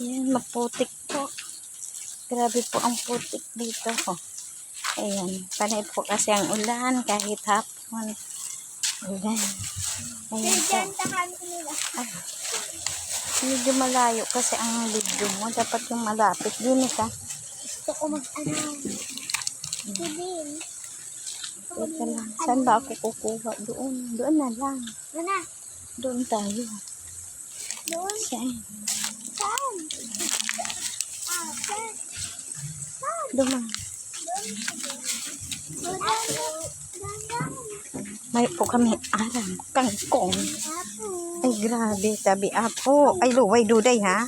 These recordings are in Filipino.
Ayan, maputik po. Grabe po ang putik dito. Oh. Ayan, panay po kasi ang ulan kahit hapon. Ulan. Ayan po. Ay, medyo malayo kasi ang video mo. Dapat yung malapit. Dini ka. Gusto ko mag-ano. Sibin. Teka lang. Saan ba ako kukuha? Doon. Doon na lang. Ano? Doon tayo. Doon. Saan? Saan? Ah, saan? Doon. May po kami alam. Kangkong. Apo. Ay, grabe. Tabi apo. Ay, luway duday ha.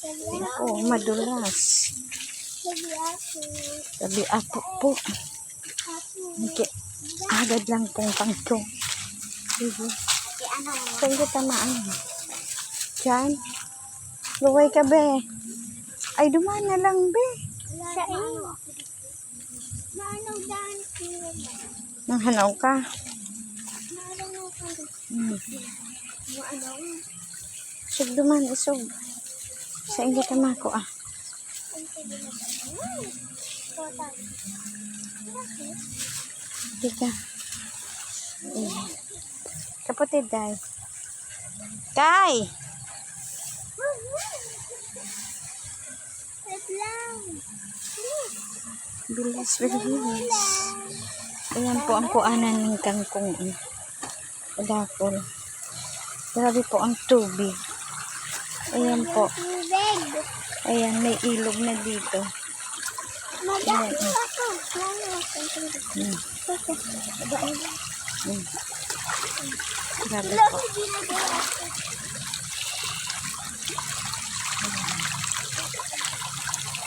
Sabi Oh, madulas. Tabi apo po. Apo. Hindi. Agad lang pong kangkong. Sige. Si ano? Ka? Diyan. Luway ka, be. Ay, dumaan na lang, be. Sa iyo. Maano dyan? Nanghanaw ka. Maano ka? Hmm. Maano? Sug duman, isog. Sa inyo tama ko, ah. Ang sabi na ba? Ay, total. Bakit? Hindi ka. Eh. Kapatid, day. Kay! Wait lang. Bilis, bilis. Ayan po ang kuanan ng kangkong. eh. Dakol. Grabe po ang tubig. Ayan po. Ayan, may ilog na dito. Ako? Hmm. Hmm. Grabe po.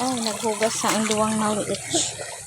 Ay, naghugas sa ang duwang maliit.